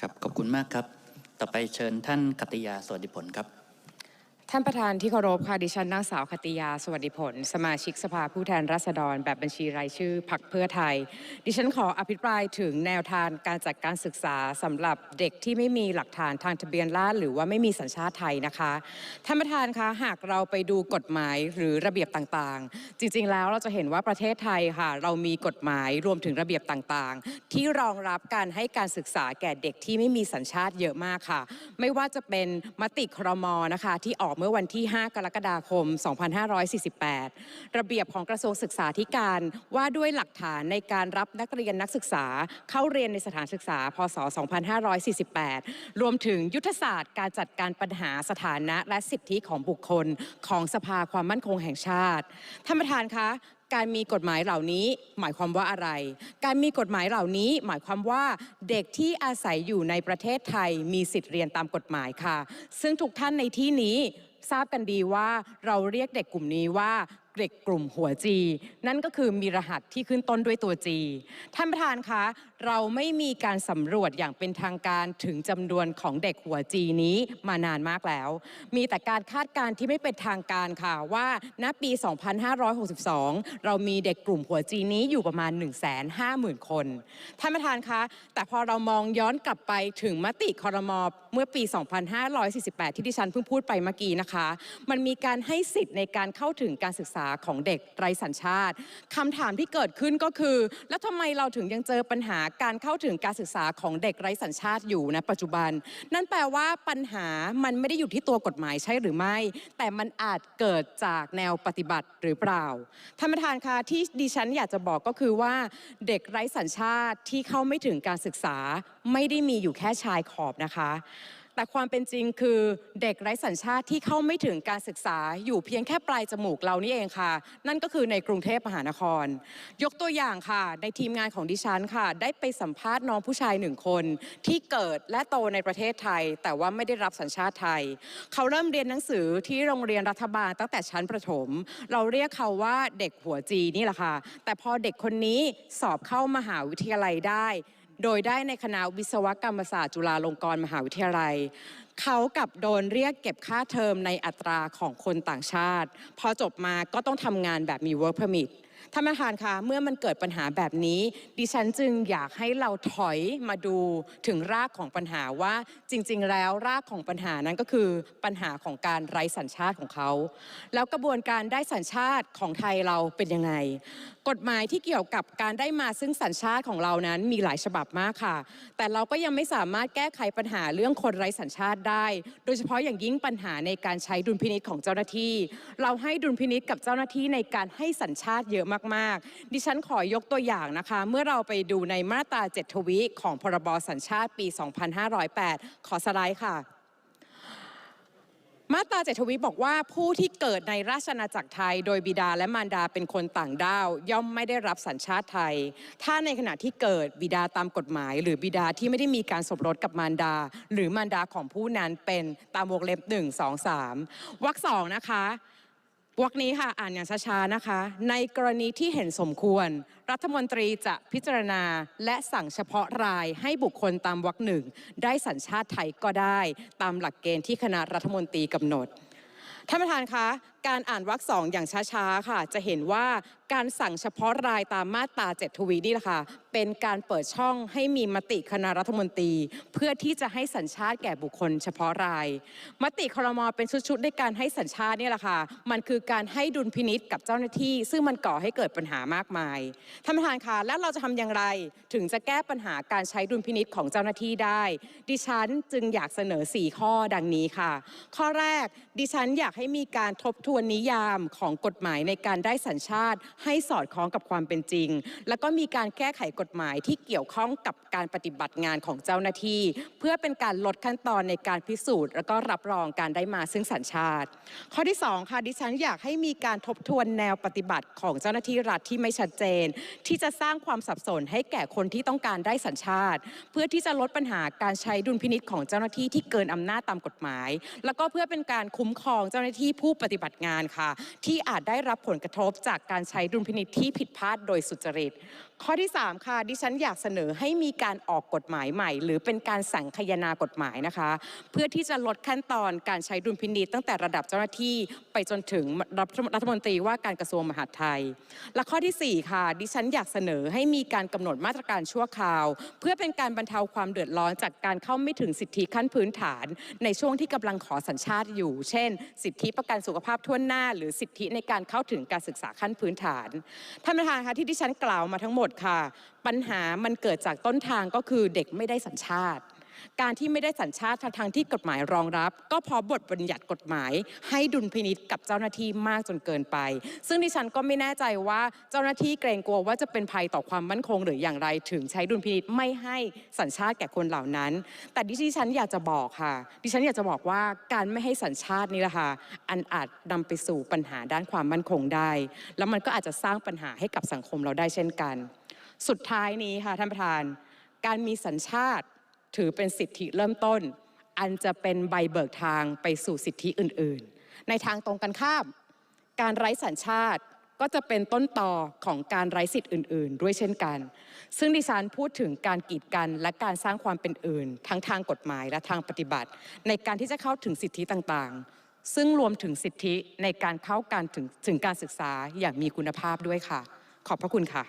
ครับขอบคุณมากครับ ต่อไปเชิญท่านกัตยาสวัสดิผลครับ ท่านประธานที่เคารพค่ะดิฉันนางสาวคติยาสวัสดิผล สมาชิกสภาผู้แทนราษฎร แบบบัญชีรายชื่อพักเพื่อไทย ดิฉันขออภิปรายถึงแนวทางการจัดการศึกษาสำหรับเด็กที่ไม่มีหลักฐานทางทะเบียนราษฎรหรือว่าไม่มีสัญชาติไทยนะคะท่านประธานคะหากเราไปดูกฎหมายหรือระเบียบต่างๆ จริงๆแล้วเราจะเห็นว่าประเทศไทยค่ะ เรามีกฎหมายรวมถึงระเบียบต่างๆ ที่รองรับการให้การศึกษาแก่เด็กที่ไม่มีสัญชาติเยอะมากค่ะ ไม่ว่าจะเป็นมติครมนะคะที่ออกเมื่อวันที่ 5 กรกฎาคม 2548 ระเบียบของกระทรวงศึกษาธิการว่าด้วยหลักฐานในการรับนักเรียนนักศึกษาเข้าเรียนในสถานศึกษา พศ 2548 รวมถึงยุทธศาสตร์การจัดการปัญหาสถานะและสิทธิของบุคคลของสภาความมั่นคงแห่งชาติ ท่านประธานคะการมีกฎหมายเหล่านี้หมายความว่าอะไร การมีกฎหมายเหล่านี้หมายความว่าเด็กที่อาศัยอยู่ในประเทศไทยมีสิทธิ์เรียนตามกฎหมายค่ะ ซึ่งทุกท่านในที่นี้ ทราบกันดีว่าเราเรียกเด็กกลุ่มนี้ว่า เด็กกลุ่มหัวจี นั่นก็คือมีรหัสที่ขึ้นต้นด้วยตัวจีท่านประธานคะ เราไม่มีการสำรวจอย่างเป็นทางการถึงจำนวนของเด็กหัวจีนี้มานานมากแล้ว มีแต่การคาดการณ์ที่ไม่เป็นทางการค่ะว่าณปี 2562 เรามีเด็กกลุ่มหัวจีนี้อยู่ประมาณ 150,000 คน ท่านประธานคะ แต่พอเรามองย้อนกลับไปถึงมติคอรมอเมื่อปี 2548 ที่ดิฉันเพิ่งพูดไปเมื่อกี้นะคะ มันมีการให้สิทธิ์ในการเข้าถึงการศึกษาของเด็กไร้สัญชาติคำถามที่เกิดขึ้นก็คือ แล้วทำไมเราถึงยังเจอปัญหาการเข้าถึงการศึกษาของเด็กไร้สัญชาติอยู่นะปัจจุบัน นั่นแปลว่าปัญหามันไม่ได้อยู่ที่ตัวกฎหมายใช่หรือไม่ แต่มันอาจเกิดจากแนวปฏิบัติหรือเปล่าท่านประธานคะที่ดิฉันอยากจะบอกก็คือว่า เด็กไร้สัญชาติที่เข้าไม่ถึงการศึกษาไม่ได้มีอยู่แค่ชายขอบนะคะ แต่ความเป็นจริงคือเด็กไร้สัญชาติที่เข้าไม่ถึงการศึกษาอยู่เพียงแค่ปลายจมูกเรานี่เองค่ะ นั่นก็คือในกรุงเทพมหานคร ยกตัวอย่างค่ะ ในทีมงานของดิฉันค่ะ ได้ไปสัมภาษณ์น้องผู้ชายหนึ่งคน ที่เกิดและโตในประเทศไทย แต่ว่าไม่ได้รับสัญชาติไทย เขาเริ่มเรียนหนังสือที่โรงเรียนรัฐบาลตั้งแต่ชั้นประถม เราเรียกเขาว่าเด็กหัวจีนี่แหละค่ะแต่พอเด็กคนนี้สอบเข้ามหาวิทยาลัยได้ โดยได้ในคณะวิศวกรรมศาสตร์จุฬาลงกรณ์มหาวิทยาลัย เขากับโดนเรียกเก็บค่าเทอมในอัตราของคนต่างชาติ พอจบมาก็ต้องทำงานแบบมี work permit ท่านประธานคะเมื่อมันเกิดปัญหาแบบนี้ ดิฉันจึงอยากให้เราถอยมาดูถึงรากของปัญหาว่าจริง ๆ แล้วรากของปัญหานั้นก็คือปัญหาของการไร้สัญชาติของเขา แล้วกระบวนการได้สัญชาติของไทยเราเป็นยังไง กฎหมายที่เกี่ยวกับการได้มาซึ่งสัญชาติของเรานั้นมีหลายฉบับมากค่ะ แต่เราก็ยังไม่สามารถแก้ไขปัญหาเรื่องคนไร้สัญชาติได้ โดยเฉพาะอย่างยิ่งปัญหาในการใช้ดุลพินิษของเจ้าหน้าที่ เราให้ดุลพินิษกับเจ้าหน้าที่ในการให้สัญชาติเยอะมากๆ ดิฉันขอยกตัวอย่างนะคะ เมื่อเราไปดูในมาตรา7ทวิของพรบสัญชาติปี 2508 ขอสไลด์ค่ะมาตราเจดทวีบอกว่าผู้ที่เกิดในราชอาณาจักรไทย โดยบิดาและมารดาเป็นคนต่างด้าว ย่อมไม่ได้รับสัญชาติไทย ถ้าในขณะที่เกิดบิดาตามกฎหมาย หรือบิดาที่ไม่ได้มีการสมรสกับมารดา หรือมารดาของผู้นั้นเป็นตามวงเล็บ 1 2 3วรรคสองนะคะ วรรคนี้ค่ะอ่านอย่างช้าๆนะคะ ในกรณีที่เห็นสมควร รัฐมนตรีจะพิจารณาและสั่งเฉพาะรายให้บุคคลตามวรรคหนึ่ง ได้สัญชาติไทยก็ได้ ตามหลักเกณฑ์ที่คณะรัฐมนตรีกำหนดท่านประธานคะ การอ่านวรรคสองอย่างช้าๆ ค่ะ จะเห็นว่า การสั่งเฉพาะรายตามมาตราเจ็ดทวีนี่แหละค่ะ เป็นการเปิดช่องให้มีมติคณะรัฐมนตรี เพื่อที่จะให้สัญชาติแก่บุคคล เฉพาะราย มติครมเป็นชุดๆในการให้สัญชาตินี่แหละค่ะ มันคือการให้ดุลพินิษกับเจ้าหน้าที่ ซึ่งมันก่อให้เกิดปัญหามากมายท่านประธานคะแล้วเราจะทำอย่างไรถึงจะแก้ปัญหาการใช้ดุลพินิษของเจ้าหน้าที่ได้ ดิฉันจึงอยากเสนอ 4 ข้อดังนี้ค่ะ ข้อแรกดิฉันอยากให้มีการทบทวนนิยามของกฎหมายในการได้สัญชาติให้สอดคล้องกับความเป็นจริง แล้วก็มีการแก้ไขกฎหมายที่เกี่ยวข้องกับการปฏิบัติงานของเจ้าหน้าที่ เพื่อเป็นการลดขั้นตอนในการพิสูจน์ แล้วก็รับรองการได้มาซึ่งสัญชาติ ข้อที่ 2 ค่ะดิฉันอยากให้มีการทบทวนแนวปฏิบัติของเจ้าหน้าที่รัฐที่ไม่ชัดเจน ที่จะสร้างความสับสนให้แก่คนที่ต้องการได้สัญชาติ เพื่อที่จะลดปัญหาการใช้ดุลพินิษของเจ้าหน้าที่ที่เกินอำนาจตามกฎหมาย แล้วก็เพื่อเป็นการคุ้มครองเจ้าหน้าที่ผู้ปฏิบัติงานค่ะ ที่อาจได้รับผลกระทบจากการใช้ดุลพินิจที่ผิดพลาดโดยสุจริต ข้อที่ 3 ค่ะ ดิฉันอยากเสนอให้มีการออกกฎหมายใหม่ หรือเป็นการสั่งคายนากฎหมายนะคะ เพื่อที่จะลดขั้นตอนการใช้ดุลพินิจตั้งแต่ระดับเจ้าหน้าที่ไปจนถึงรัฐมนตรีว่าการกระทรวงมหาดไทย และข้อทีสี่4 ค่ะ ดิฉันอยากเสนอให้มีการกำหนดมาตรการชั่วคราว เพื่อเป็นการบรรเทาความเดือดร้อนจากการเข้าไม่ถึงสิทธิขั้นพื้นฐาน ในช่วงที่กำลังขอสัญชาติอยู่ เช่น สิทธิประกันสุขภาพทั่วหน้า หรือสิทธิในการเข้าถึงการศึกษาขั้นพื้นฐานท่านประธานคะที่ที่ฉันกล่าวมาทั้งหมดค่ะ ปัญหามันเกิดจากต้นทางก็คือเด็กไม่ได้สัญชาติ การที่ไม่ได้สัญชาติทางที่กฎหมายรองรับ ก็เพราะบทบัญญัติกฎหมาย ให้ดุลพินิษกับเจ้าหน้าที่มากจนเกินไป ซึ่งดิฉันก็ไม่แน่ใจว่าเจ้าหน้าที่เกรงกลัวว่าจะเป็นภัยต่อความมั่นคงหรืออย่างไรถึงใช้ดุลพินิษไม่ให้สัญชาติแก่คนเหล่านั้น แต่ดิฉันอยากจะบอกค่ะ ดิฉันอยากจะบอกว่าการไม่ให้สัญชาตินี่แหละค่ะอันอาจนำไปสู่ปัญหาด้านความมั่นคงได้ แล้วมันก็อาจจะสร้างปัญหาให้กับสังคมเราได้เช่นกัน สุดท้ายนี้ค่ะท่านประธาน การมีสัญชาติ ถือเป็นสิทธิเริ่มต้น อันจะเป็นใบเบิกทางไปสู่สิทธิอื่นๆ ในทางตรงกันข้าม การไร้สัญชาติก็จะเป็นต้นต่อของการไร้สิทธิ์อื่น ๆ ด้วยเช่นกัน ซึ่งดิฉันพูดถึงการกีดกันและการสร้างความเป็นอื่น ทั้งทางกฎหมายและทางปฏิบัติ ในการที่จะเข้าถึงสิทธิต่างๆ ซึ่งรวมถึงสิทธิในการเข้าการถึงถึงการศึกษาอย่างมีคุณภาพด้วยค่ะ ขอบพระคุณค่ะ